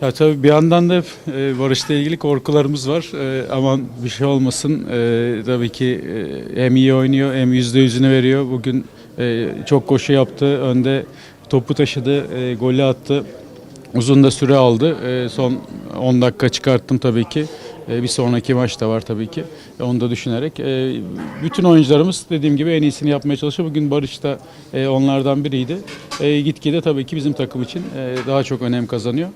Ya tabii bir yandan da e, Barış'la ilgili korkularımız var. E, aman bir şey olmasın. E, tabii ki e, hem iyi oynuyor hem yüzde yüzünü veriyor. Bugün e, çok koşu yaptı. Önde topu taşıdı, e, golü attı. Uzun da süre aldı. E, son 10 dakika çıkarttım tabii ki. E, bir sonraki maç da var tabii ki. E, onu da düşünerek. E, bütün oyuncularımız dediğim gibi en iyisini yapmaya çalışıyor. Bugün Barış da onlardan biriydi. Gitgide tabii ki bizim takım için daha çok önem kazanıyor.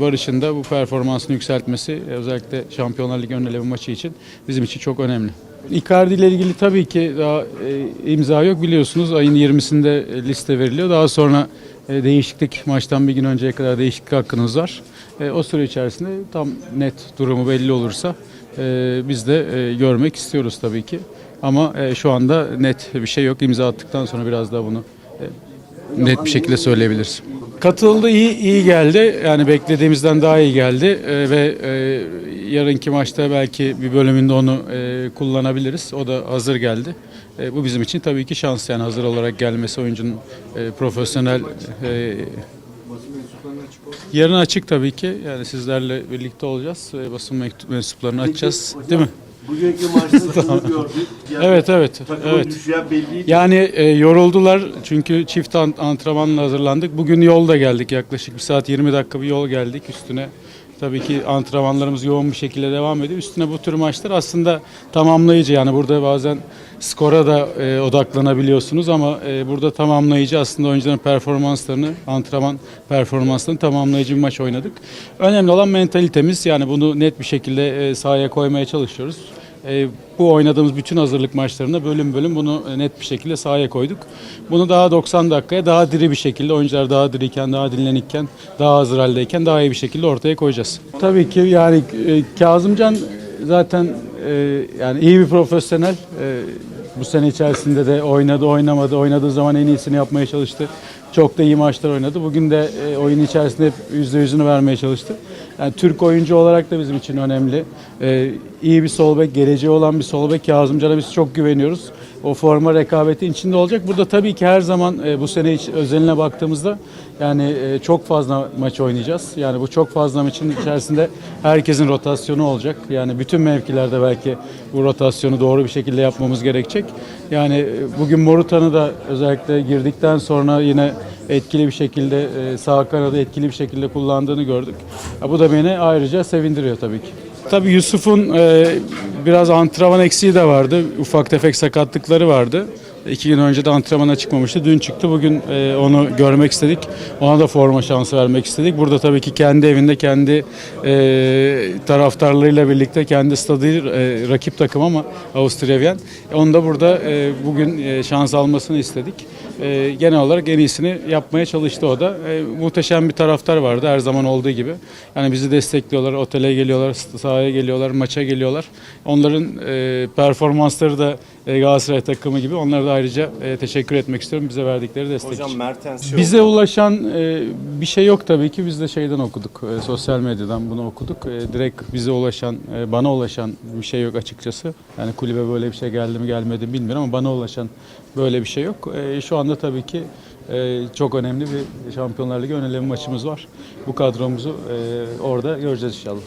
Barış'ın da bu performansını yükseltmesi özellikle Şampiyonlar Ligi ön eleme maçı için bizim için çok önemli. Icardi ile ilgili tabii ki daha imza yok biliyorsunuz. Ayın 20'sinde e, liste veriliyor. Daha sonra e, değişiklik maçtan bir gün önceye kadar değişiklik hakkınız var. E, o süre içerisinde tam net durumu belli olursa e, biz de e, görmek istiyoruz tabii ki. Ama şu anda net bir şey yok. İmza attıktan sonra biraz daha bunu net bir şekilde söyleyebiliriz. Katıldı iyi iyi geldi. Yani beklediğimizden daha iyi geldi E, ve e, yarınki maçta belki bir bölümünde onu e, kullanabiliriz. O da hazır geldi. E, bu bizim için tabii ki şans yani hazır olarak gelmesi oyuncunun e, profesyonel e, Yarın açık tabii ki. Yani sizlerle birlikte olacağız. E, Basın mensuplarını açacağız. Değil mi? Bugünkü maçta şunu gördük. Yani Evet evet. Evet. belliydi. Yani e, yoruldular çünkü çift an- antrenmanla hazırlandık. Bugün yolda geldik yaklaşık bir saat 20 dakika bir yol geldik üstüne. Tabii ki antrenmanlarımız yoğun bir şekilde devam ediyor. Üstüne bu tür maçlar aslında tamamlayıcı. Yani burada bazen skora da e, odaklanabiliyorsunuz ama e, burada tamamlayıcı aslında oyuncuların performanslarını, antrenman performanslarını tamamlayıcı bir maç oynadık. Önemli olan mentalitemiz. Yani bunu net bir şekilde e, sahaya koymaya çalışıyoruz. E, bu oynadığımız bütün hazırlık maçlarında bölüm bölüm bunu e, net bir şekilde sahaya koyduk. Bunu daha 90 dakikaya daha diri bir şekilde oyuncular daha diriyken, daha dinlenikken, daha hazır haldeyken daha iyi bir şekilde ortaya koyacağız. Tabii ki yani e, Kazımcan zaten yani iyi bir profesyonel. Bu sene içerisinde de oynadı, oynamadı. Oynadığı zaman en iyisini yapmaya çalıştı. Çok da iyi maçlar oynadı. Bugün de oyun içerisinde hep yüzde yüzünü vermeye çalıştı. Yani Türk oyuncu olarak da bizim için önemli. E, iyi bir sol bek, geleceği olan bir sol bek Kazımcan'a biz çok güveniyoruz. O forma rekabetin içinde olacak. Burada tabii ki her zaman e, bu sene hiç özeline baktığımızda yani e, çok fazla maç oynayacağız. Yani bu çok fazla maçın içerisinde herkesin rotasyonu olacak. Yani bütün mevkilerde belki bu rotasyonu doğru bir şekilde yapmamız gerekecek. Yani e, bugün Morutan'ı da özellikle girdikten sonra yine etkili bir şekilde e, sağ kanadı etkili bir şekilde kullandığını gördük. Bu da beni ayrıca sevindiriyor tabii ki. Tabii Yusuf'un e, biraz antrenman eksiği de vardı. Ufak tefek sakatlıkları vardı. İki gün önce de antrenmana çıkmamıştı. Dün çıktı. Bugün e, onu görmek istedik. Ona da forma şansı vermek istedik. Burada tabii ki kendi evinde, kendi e, taraftarlarıyla birlikte kendi stadı e, rakip takım ama Avusturya Viyen. Onu da burada e, bugün e, şans almasını istedik. E, genel olarak en iyisini yapmaya çalıştı o da. E, muhteşem bir taraftar vardı her zaman olduğu gibi. Yani bizi destekliyorlar, otele geliyorlar, sahaya geliyorlar, maça geliyorlar. Onların e, performansları da e, Galatasaray takımı gibi. Onlara da ayrıca e, teşekkür etmek istiyorum bize verdikleri destek için. Hocam Mertens Bize ulaşan e, bir şey yok tabii ki. Biz de şeyden okuduk. e, sosyal medyadan bunu okuduk. E, direkt bize ulaşan, e, bana ulaşan bir şey yok açıkçası. Yani kulübe böyle bir şey geldi mi gelmedi mi bilmiyorum ama bana ulaşan böyle bir şey yok. E, şu anda tabii ki e, çok önemli bir Şampiyonlar Ligi ön eleme maçımız var. Bu kadromuzu e, orada göreceğiz inşallah.